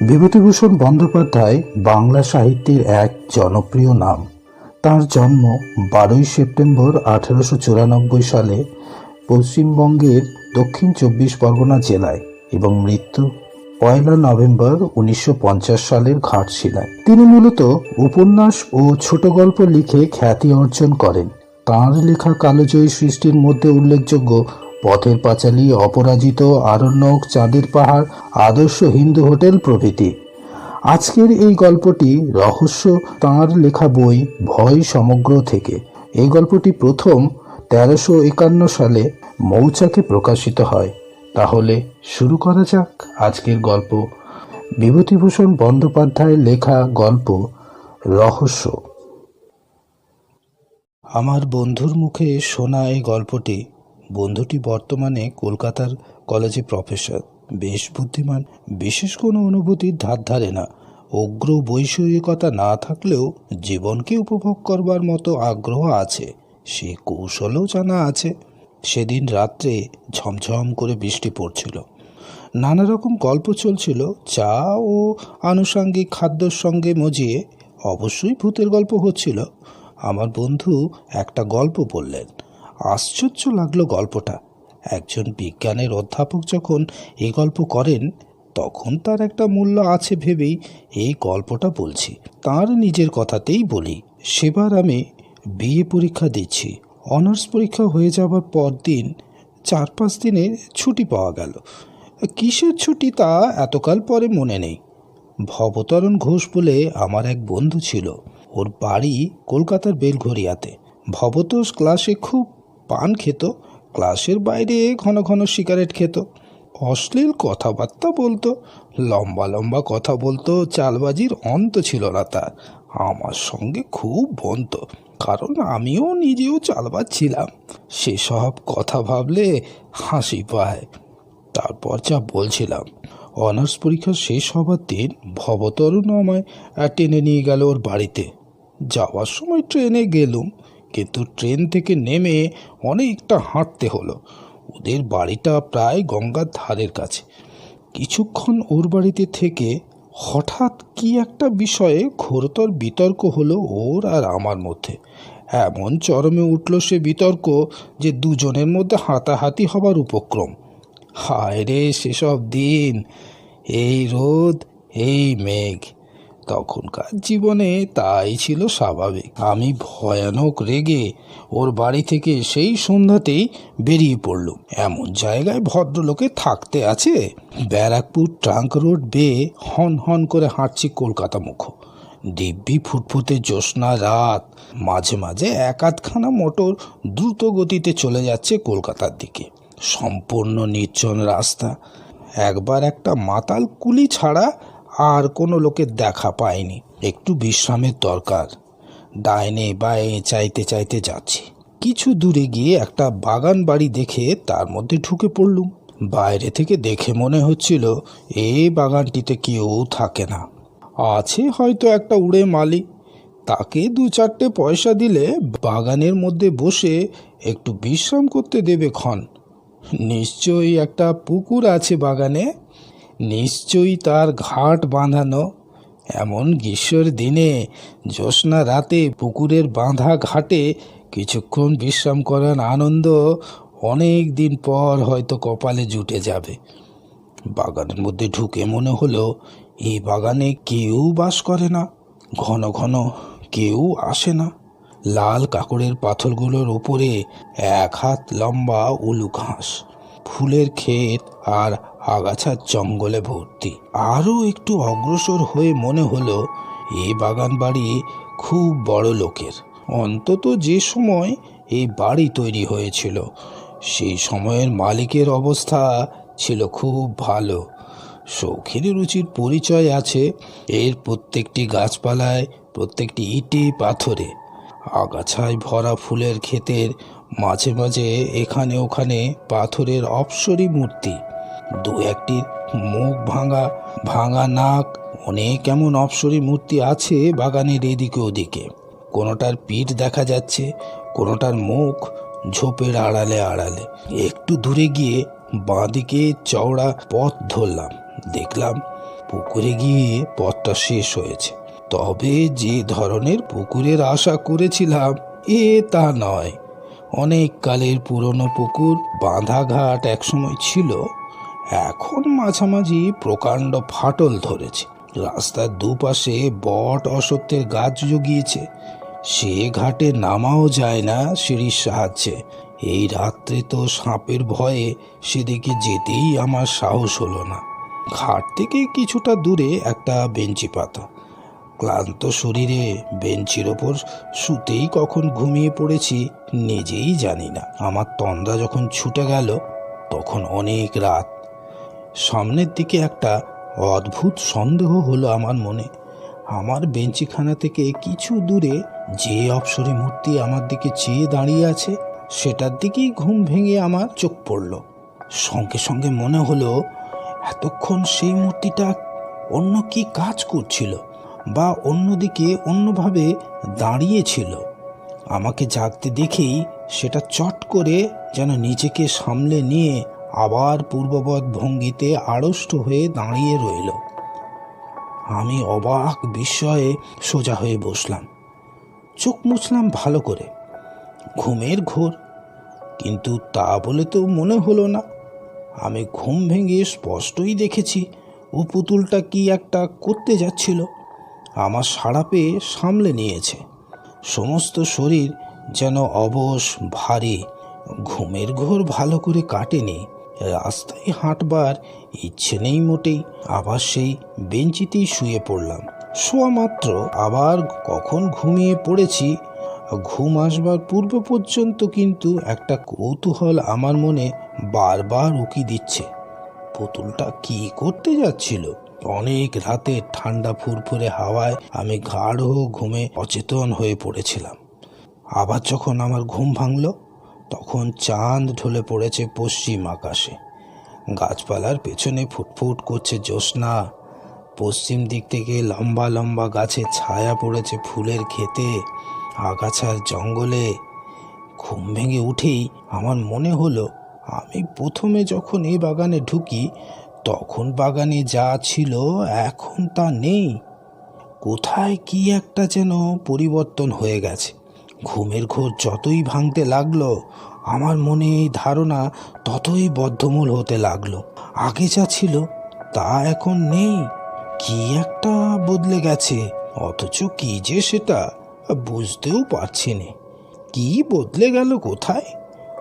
বিভূতিভূষণ বন্দ্যোপাধ্যায় বাংলা সাহিত্যের এক জনপ্রিয় নাম। তার জন্ম বারোই সেপ্টেম্বর আঠেরোশো চুরানব্বই সালে পশ্চিমবঙ্গের দক্ষিণ চব্বিশ পরগনা জেলায় এবং মৃত্যু পয়লা নভেম্বর উনিশশো পঞ্চাশ সালের ঘাটশিলায়। তিনি মূলত উপন্যাস ও ছোট গল্প লিখে খ্যাতি অর্জন করেন। তাঁর লেখা কালোজয়ী সৃষ্টির মধ্যে উল্লেখযোগ্য পথের পাঁচালী অপরাজিত আরণ্যক চাঁদের পাহাড় আদর্শ হিন্দু হোটেল প্রভৃতি। আজকের এই গল্পটি রহস্য, তাঁর লেখা বই ভয় সমগ্র থেকে। এই গল্পটি প্রথম তেরোশো একান্ন সালে মৌচাকে প্রকাশিত হয়। তাহলে শুরু করা যাক আজকের গল্প। বিভূতিভূষণ বন্দ্যোপাধ্যায়ের লেখা গল্প রহস্য। আমার বন্ধুর মুখে শোনা এই গল্পটি বন্ধুটি বর্তমানে কলকাতার কলেজে প্রফেসর। বেশ বুদ্ধিমান, বিশেষ কোনো অনুভূতির ধার ধারে না। উগ্র বৈষয়িকতা না থাকলেও জীবনকে উপভোগ করবার মতো আগ্রহ আছে। সে কৌশলও জানা আছে। সেদিন রাত্রে ঝমঝম করে বৃষ্টি পড়ছিল। নানা রকম গল্প চলছিল, চা ও আনুষাঙ্গিক খাদ্যর সঙ্গে মজিয়ে। অবশ্যই ভূতের গল্প হচ্ছিল। আমার বন্ধু একটা গল্প বললেন। আশ্চর্য লাগল গল্পটা। একজন বিজ্ঞানের অধ্যাপক যখন এই গল্প করেন, তখন তার একটা মূল্য আছে ভেবেই এই গল্পটা বলছি। তার নিজের কথাতেই বলি, সেবার আমি বিএ পরীক্ষা দিচ্ছি। অনার্স পরীক্ষা হয়ে যাবার পর দিন চার পাঁচ দিনের ছুটি পাওয়া গেল। কিসের ছুটি তা এতকাল পরে মনে নেই। ভবতরণ ঘোষ বলে আমার এক বন্ধু ছিল। ওর বাড়ি কলকাতার বেলঘরিয়াতে। ভবতোষ ক্লাসে খুব পান খেত, ক্লাসের বাইরে ঘন ঘন সিগারেট খেত। অশ্লীল কথাবার্তা বলতো, লম্বা লম্বা কথা বলতো, চালবাজির অন্ত ছিল না তার আমার সঙ্গে খুব বনত কারণ আমিও নিজেও চালবাজ ছিলাম। সেসব কথা ভাবলে হাসি পায়। তারপর যা বলছিলাম, অনার্স পরীক্ষা শেষ হবার দিন ভবতরুণ আমায় টেনে নিয়ে গেল ওর বাড়িতে। যাওয়ার সময় ট্রেনে গেলুম কিন্তু ট্রেন থেকে নেমে অনেকটা হাঁটতে হলো। ওদের বাড়িটা প্রায় গঙ্গার ধারের কাছে। কিছুক্ষণ ওর বাড়িতে থেকে হঠাৎ কি একটা বিষয়ে ঘোরতর বিতর্ক হলো ওর আর আমার মধ্যে। এমন চরমে উঠল সে বিতর্ক যে দুজনের মধ্যে হাতাহাতি হবার উপক্রম। হায় রে, সেসব দিন। এই রোদ, এই মেঘ। তখনকার জীবনে তাই ছিল স্বাভাবিক। আমি ভয়ানক রেগে ওর বাড়ি থেকে সেই সন্ধ্যাতেই বেরিয়ে পড়ল এমন জায়গায় ভদ্রলোকে থাকতে আছে। ব্যারাকপুর ট্রাঙ্ক রোড বেয়ে হন হন করে হাঁটছি কলকাতা মুখ। দিব্যি ফুটফুটে জ্যোৎস্না রাত। মাঝে মাঝে এক আধখানা মোটর দ্রুত গতিতে চলে যাচ্ছে কলকাতার দিকে। সম্পূর্ণ নির্জন রাস্তা। একবার একটা মাতাল কুলি ছাড়া আর কোনো লোকের দেখা পায়নি। একটু বিশ্রামের দরকার। ডাইনে বায়ে চাইতে চাইতে যাচ্ছি। কিছু দূরে গিয়ে একটা বাগান বাড়ি দেখে তার মধ্যে ঢুকে পড়লুম। বাইরে থেকে দেখে মনে হচ্ছিল এই বাগানটিতে কেউ থাকে না। আছে হয়তো একটা উড়ে মালি। তাকে দু চারটে পয়সা দিলে বাগানের মধ্যে বসে একটু বিশ্রাম করতে দেবে ক্ষণ। নিশ্চয়ই একটা পুকুর আছে বাগানে। নিশ্চয়ই তার ঘাট বাঁধানো। এমন গ্রীষ্মের দিনে জ্যোৎস্না রাতে পুকুরের বাঁধা ঘাটে কিছুক্ষণ বিশ্রাম করার আনন্দ অনেক দিন পর হয়তো কপালে জুটে যাবে। বাগানের মধ্যে ঢুকে মনে হলো এই বাগানে কেউ বাস করে না, ঘন ঘন কেউ আসে না। লাল কাকড়ের পাথরগুলোর ওপরে এক হাত লম্বা উলু ঘাস। ফুলের ক্ষেত আর আগাছার জঙ্গলে ভর্তি। আরও একটু অগ্রসর হয়ে মনে হলো এই বাগান বাড়ি খুব বড় লোকের। অন্তত যে সময় এই বাড়ি তৈরি হয়েছিল সেই সময়ের মালিকের অবস্থা ছিল খুব ভালো। শৌখিনী রুচির পরিচয় আছে এর প্রত্যেকটি গাছপালায়, প্রত্যেকটি ইটে, পাথরে। আগাছায় ভরা ফুলের ক্ষেতের মাঝে মাঝে এখানে ওখানে পাথরের অপসরী মূর্তি। দু একটি মুখ ভাঙা ভাঙা নাক, অনেক এমন অপসরী মূর্তি আছে বাগানের এদিকে ওদিকে। কোনোটার পিঠ দেখা যাচ্ছে, কোনোটার মুখ ঝোপের আড়ালে আড়ালে। একটু দূরে গিয়ে বাঁদিকে চওড়া পথ ধরলাম। দেখলাম পুকুরে গিয়ে পথটা শেষ হয়েছে। তবে যে ধরনের পুকুরের আশা করেছিলাম, এ তা নয়। অনেক কালের পুরনো পুকুর, বাঁধাঘাট একসময় ছিল। এখন মাঝামাঝি প্রকাণ্ড ফাটল ধরেছে। রাস্তার দুপাশে বট অসত্যের গাছ জুগিয়েছে। সে ঘাটে নামাও যায় না সিঁড়ির সাহায্যে। এই রাত্রে তো সাপের ভয়ে সেদিকে যেতেই আমার সাহস হলো না। ঘাট থেকে কিছুটা দূরে একটা বেঞ্চি পাতা। ক্লান্ত শরীরে বেঞ্চির ওপর শুতেই কখন ঘুমিয়ে পড়েছি নিজেই জানি না। আমার তন্দা যখন ছুটে গেল, তখন অনেক রাত সামনের দিকে একটা অদ্ভুত সন্দেহ হলো আমার মনে। আমার বেঞ্চিখানা থেকে কিছু দূরে যে অপসরে মূর্তি আমার দিকে চেয়ে দাঁড়িয়ে আছে, সেটার দিকেই ঘুম ভেঙে আমার চোখ পড়ল। সঙ্গে সঙ্গে মনে হলো, এতক্ষণ সেই মূর্তিটা অন্য কি কাজ করছিল বা অন্যদিকে অন্যভাবে দাঁড়িয়েছিল আমাকে জাগতে দেখেই সেটা চট করে যেন নিজেকে সামলে নিয়ে আবার পূর্ববৎ ভঙ্গিতে আড়ষ্ট হয়ে দাঁড়িয়ে রইল। আমি অবাক বিস্ময়ে সোজা হয়ে বসলাম। চোখ মুছলাম ভালো করে। ঘুমের ঘোর। কিন্তু তা বলে তো মনে হলো না। আমি ঘুম ভেঙে স্পষ্টই দেখেছি ও পুতুলটা কি একটা করতে যাচ্ছিল। আমার সাড়া পেয়ে সামলে নিয়েছে। সমস্ত শরীর যেন অবশ ভারী। ঘুমের ঘোর ভালো করে কাটেনি। রাস্তায় হাঁটবার ইচ্ছে নেই মোটেই। আবার সেই বেঞ্চিতেই শুয়ে পড়লাম। শোয়া মাত্র, আবার কখন ঘুমিয়ে পড়েছি, ঘুম আসবার পূর্ব পর্যন্ত কিন্তু একটা কৌতূহল আমার মনে বারবার উকি দিচ্ছে। পুতুলটা কি করতে যাচ্ছিল? অনেক রাতে ঠান্ডা ফুরফুরে হাওয়ায় আমি গাঢ় ঘুমে অচেতন হয়ে পড়েছিলাম। আবার যখন আমার ঘুম ভাঙল তখন চাঁদ ঢলে পড়েছে পশ্চিম আকাশে। গাছপালার পেছনে ফুটফুট করছে জ্যোৎস্না। পশ্চিম দিক থেকে লম্বা লম্বা গাছে ছায়া পড়েছে ফুলের খেতে আগাছার জঙ্গলে। ঘুম ভেঙে উঠেই আমার মনে হলো, আমি প্রথমে যখন এই বাগানে ঢুকি, তখন বাগানে যা ছিল এখন তা নেই। কোথায় কি একটা যেন পরিবর্তন হয়ে গেছে। ঘুমের ঘোর যতই ভাঙতে লাগল, আমার মনে এই ধারণা ততই বদ্ধমূল হতে লাগল। আগে যা ছিল, তা এখন নেই। কি একটা বদলে গেছে, অথচ কি যে সেটা বুঝতেও পারছি না। কি বদলে গেল কোথায়?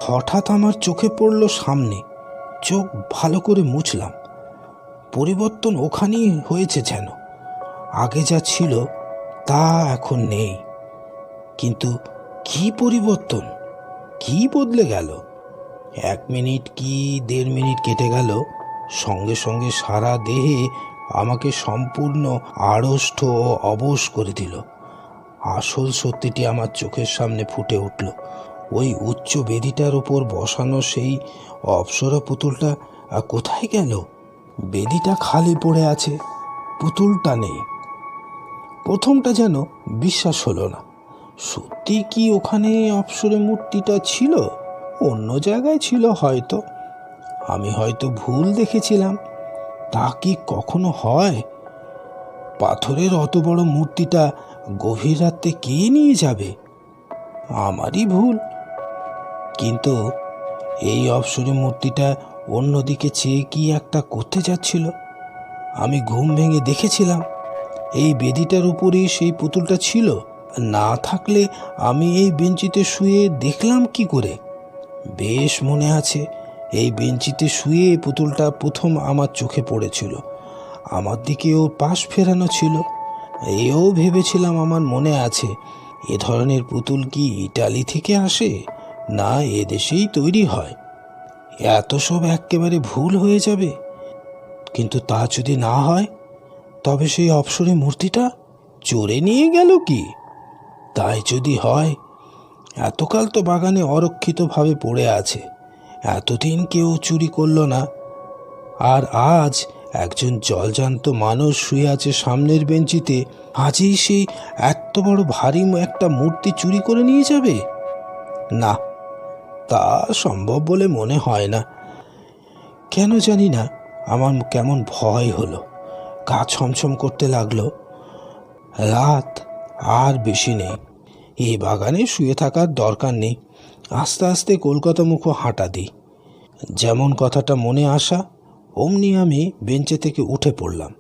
হঠাৎ আমার চোখে পড়ল সামনে, চোখ ভালো করে মুছলাম। পরিবর্তন ওখানেই হয়েছে যেন। আগে যা ছিল, তা এখন নেই। কিন্তু কি পরিবর্তন? কি বদলে গেল? এক মিনিট কি দেড় মিনিট কেটে গেল? সঙ্গে সঙ্গে সারা দেহে আমাকে সম্পূর্ণ আড়ষ্ট ও অবশ করে দিল। আসল সত্যিটি আমার চোখের সামনে ফুটে উঠল। ওই উচ্চ বেদিটার ওপর বসানো সেই অপসরা পুতুলটা কোথায় গেল? বেদিটা খালি পড়ে আছে, পুতুলটা নেই। প্রথমটা যেন বিশ্বাস হলো না। সত্যি কি ওখানে অপসরে মূর্তিটা ছিল? অন্য জায়গায় ছিল হয়তো। আমি হয়তো ভুল দেখেছিলাম। তা কি কখনো হয়? পাথরের অত বড় মূর্তিটা গভীর রাতে কে নিয়ে যাবে? আমারই ভুল। কিন্তু এই অপসরে মূর্তিটা অন্যদিকে চেয়ে কি একটা করতে যাচ্ছিল? আমি ঘুম ভেঙে দেখেছিলাম। এই বেদিটার উপরেই সেই পুতুলটা ছিল। না থাকলে আমি এই বেঞ্চিতে শুয়ে দেখলাম কি করে? বেশ মনে আছে, এই বেঞ্চিতে শুয়ে পুতুলটা প্রথম আমার চোখে পড়েছিল। আমার দিকে ও পাশ ফেরানো ছিল। এও ভেবেছিলাম আমার মনে আছে, এ ধরনের পুতুল কি ইটালি থেকে আসে? না এদেশেই তৈরি হয়। এত সব একেবারে ভুল হয়ে যাবে। কিন্তু তা যদি না হয়, তবে সেই অপসরে মূর্তিটা চোরে নিয়ে গেল কি? তাই যদি হয়, এতকাল তো বাগানে অরক্ষিতভাবে পড়ে আছে, এতদিন কেউ চুরি করল না। আর আজ একজন জলজান্ত মানুষ শুয়ে আছে সামনের বেঞ্চিতে, আজই সেই এত বড় ভারী একটা মূর্তি চুরি করে নিয়ে যাবে? না, তা সম্ভব বলে মনে হয় না। কেন জানি না, আমার কেমন ভয় হলো, গা ছমছম করতে লাগল। রাত আর বেশি নেই। এই বাগানে শুয়ে থাকার দরকার নেই। আস্তে আস্তে কলকাতা মুখো হাঁটা দিই। যেমন কথাটা মনে আসা, অমনি আমি বেঞ্চে থেকে উঠে পড়লাম।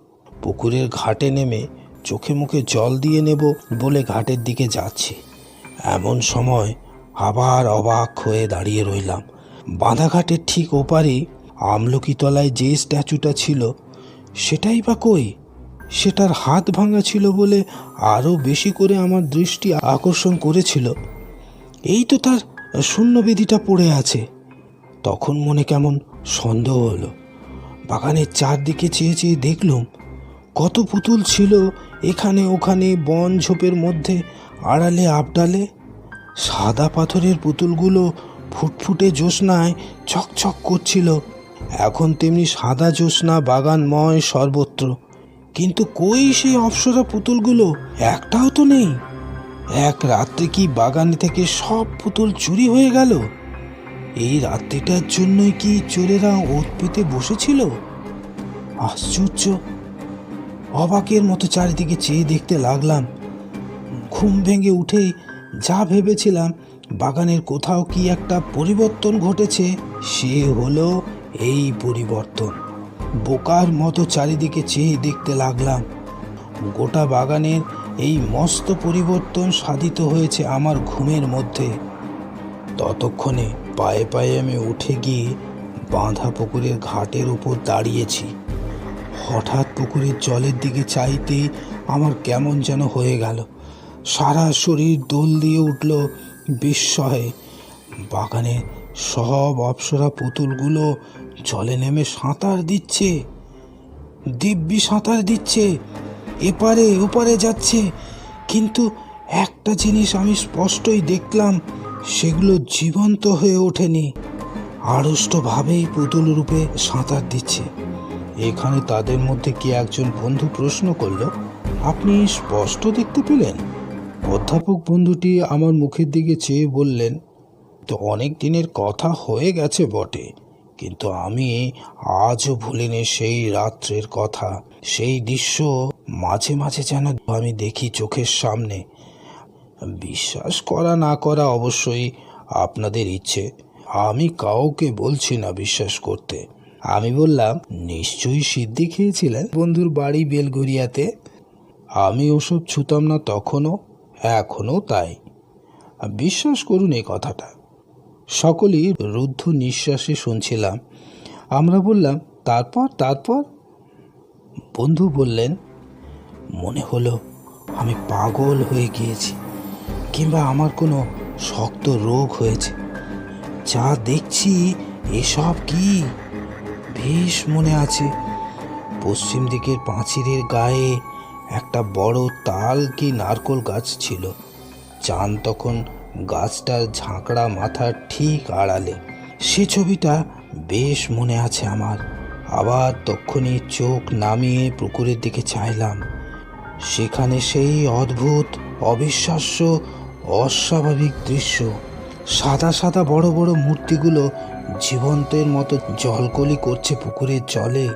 পুকুরের ঘাটে নেমে চোখে মুখে জল দিয়ে নেব বলে ঘাটের দিকে যাচ্ছি। এমন সময় আবার অবাক হয়ে দাঁড়িয়ে রইলাম। বাঁধাঘাটের ঠিক ওপারেই আমলকি তলায় যে স্ট্যাচুটা ছিল, সেটাই বা কই? সেটার হাত ভাঙা ছিল বলে আরও বেশি করে আমার দৃষ্টি আকর্ষণ করেছিল। এই তো তার শূন্যবেদিটা পড়ে আছে। তখন মনে কেমন সন্দেহ হলো। বাগানের চারদিকে চেয়ে চেয়ে দেখলুম, কত পুতুল ছিল এখানে ওখানে বন ঝোপের মধ্যে, আড়ালে আবডালে। সাদা পাথরের পুতুলগুলো ফুটফুটে জ্যোৎস্নায় ছকছক করছিল। এখন তেমনি সাদা জ্যোৎস্না বাগানময় সর্বত্র। কিন্তু কই সেই অপসরা পুতুলগুলো? একটাও তো নেই। এক রাত্রে কি বাগানে থেকে সব পুতুল চুরি হয়ে গেল? এই রাত্রিটার জন্যই কি চোরেরা ওত পেতে বসেছিল? আশ্চর্য। অবাকের মতো চারিদিকে চেয়ে দেখতে লাগলাম। ঘুম ভেঙে উঠেই যা ভেবেছিলাম, বাগানের কোথাও কি একটা পরিবর্তন ঘটেছে, সে হলো এই পরিবর্তন। বোকার মতো চারিদিকে চেয়ে দেখতে লাগলাম। গোটা বাগানের এই মস্ত পরিবর্তন সাধিত হয়েছে আমার ঘুমের মধ্যে। ততক্ষণে পায়ে পায়ে আমি উঠে গিয়ে বাঁধা পুকুরের ঘাটের উপর দাঁড়িয়েছি। হঠাৎ পুকুরের জলের দিকে চাইতেই আমার কেমন যেন হয়ে গেল। সারা শরীর দোল দিয়ে উঠল বিস্ময়ে। বাগানে সব অপসরা পুতুলগুলো জলে নেমে সাঁতার দিচ্ছে, দিব্যি সাঁতার দিচ্ছে, এপারে ওপারে যাচ্ছে। কিন্তু একটা জিনিস আমি স্পষ্টই দেখলাম, সেগুলো জীবন্ত হয়ে ওঠেনি। আড়ষ্টভাবেই পুতুল রূপে সাঁতার দিচ্ছে। এখানে তাদের মধ্যে কি একজন বন্ধু প্রশ্ন করল? আপনি স্পষ্ট দেখতে পেলেন? অধ্যাপক বন্ধুটি আমার মুখের দিকে চেয়ে বললেন, তো অনেক দিনের কথা হয়ে গেছে বটে। কিন্তু আমি আজও ভুলিনি সেই রাত্রের কথা। সেই দৃশ্য মাঝে মাঝে যেন আমি দেখি চোখের সামনে। বিশ্বাস করা না করা অবশ্যই আপনাদের ইচ্ছে। আমি কাউকে বলছি না বিশ্বাস করতে। আমি বললাম, নিশ্চয়ই সিদ্ধি খেয়েছিলেন বন্ধুর বাড়ি বেলগড়িয়াতে? আমি ওসব ছুতাম না তখনও? এখনও তাই। বিশ্বাস করুন এই কথাটা। সকলেই রুদ্ধ নিঃশ্বাসে শুনছিলাম। আমরা বললাম, তারপর তারপর? বন্ধু বললেন, মনে হলো আমি পাগল হয়ে গিয়েছি কিংবা আমার কোনো শক্ত রোগ হয়েছে। যা দেখছি, এসব কি? বেশ মনে আছে, পশ্চিম দিকের পাঁচিরের গায়ে একটা বড় তাল কি নারকোল গাছ ছিল। চাঁদ তখন গাছটার ঝাঁকড়া মাথার ঠিক আড়ালে। সে ছবিটা বেশ মনে আছে আমার। আবার তক্ষুনি চোখ নামিয়ে পুকুরের দিকে চাইলাম। সেখানে সেই অদ্ভুত, অবিশ্বাস্য, অস্বাভাবিক দৃশ্য। সাদা সাদা বড় বড় মূর্তিগুলো জীবন্তের মতো জলকলি করছে পুকুরের জলে।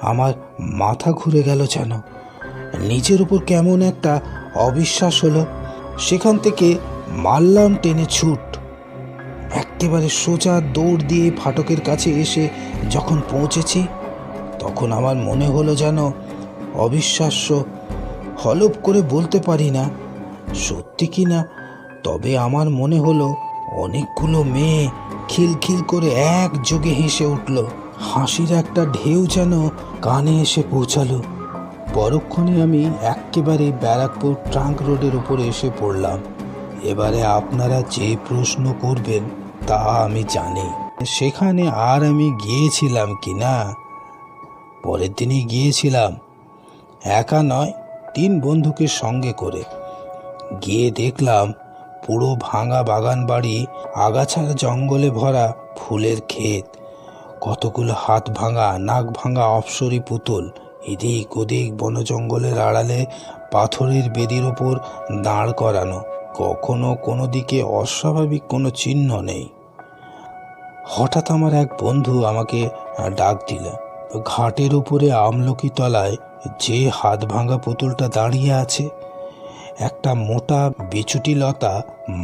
আমার মাথা ঘুরে গেল যেন। নিজের উপর কেমন একটা অবিশ্বাস হলো। সেখান থেকে মারলাম টেনে ছুট। একেবারে সোজা দৌড় দিয়ে ফাটকের কাছে এসে যখন পৌঁছেছি, তখন আমার মনে হলো যেন অবিশ্বাস্য। হলপ করে বলতে পারি না, সত্যি কি না, তবে আমার মনে হলো অনেকগুলো মেয়ে খিলখিল করে একযোগে হেসে উঠল। হাসির একটা ঢেউ যেন কানে এসে পৌঁছালো। পরক্ষণে আমি একেবারে ব্যারাকপুর ট্রাঙ্ক রোডের উপরে এসে পড়লাম। এবারে আপনারা যে প্রশ্ন করবেন, তা আমি জানি। সেখানে আর আমি গিয়েছিলাম কি না? পরের দিনই গিয়েছিলাম। একা নয়, তিন বন্ধুকে সঙ্গে করে। গিয়ে দেখলাম, পুরো ভাঙা বাগান বাড়ি, আগাছার জঙ্গলে ভরা ফুলের ক্ষেত। কতগুলো হাত ভাঙা, নাক ভাঙা অপসরি পুতুল। এদিক ওদিক বন জঙ্গলের আড়ালে পাথরের বেদির ওপর দাঁড় করানো। কখনো কোনো দিকে অস্বাভাবিক কোনো চিহ্ন নেই। হঠাৎ আমার এক বন্ধু আমাকে ডাক দিল। ঘাটের উপরে আমলকি তলায় যে হাত ভাঙা পুতুলটা দাঁড়িয়ে আছে, একটা মোটা বিচুটি লতা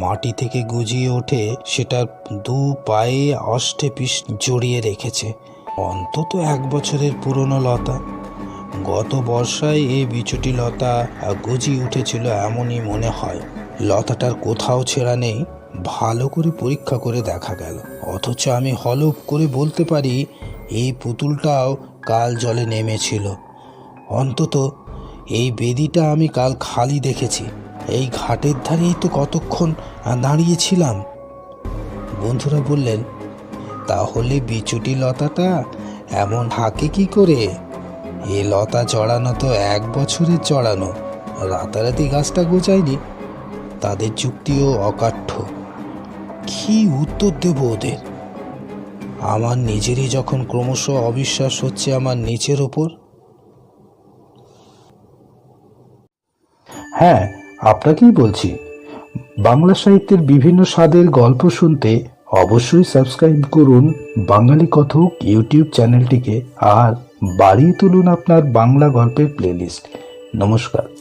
মাটি থেকে গুজিয়ে ওঠে সেটার দু পায়ে অষ্টে পিস জড়িয়ে রেখেছে। অন্তত এক বছরের পুরনো লতা। গত বর্ষায় এই বিচুটি লতা গজিয়ে উঠেছিল এমনই মনে হয়। লতাটার কোথাও ছেঁড়া নেই, ভালো করে পরীক্ষা করে দেখা গেল। অথচ আমি হলপ করে বলতে পারি, এই পুতুলটাও কাল জলে নেমেছিল। অন্তত এই বেদিটা আমি কাল খালি দেখেছি। এই ঘাটের ধারেই তো কতক্ষণ দাঁড়িয়েছিলাম বন্ধুরা বললেন, তাহলে বিচুটি লতাটা এমন থাকে কি করে? এ লতা চড়ানো তো এক বছরের চড়ানো রাতারাতি গাছটা গোচায়নি তাদের যুক্তিও অকাঠ্য। কি উত্তর দেব ওদের? আমার নিজেরই যখন ক্রমশ অবিশ্বাস হচ্ছে আমার নিচের ওপর। হ্যাঁ আপনাকেই বলছি। বাংলা সাহিত্যের বিভিন্ন স্বাদের গল্প শুনতে অবশ্যই সাবস্ক্রাইব করুন বাঙালি কথক ইউটিউব চ্যানেলটিকে আর বাড়িয়ে তুলুন আপনার বাংলা গল্পের প্লেলিস্ট। নমস্কার।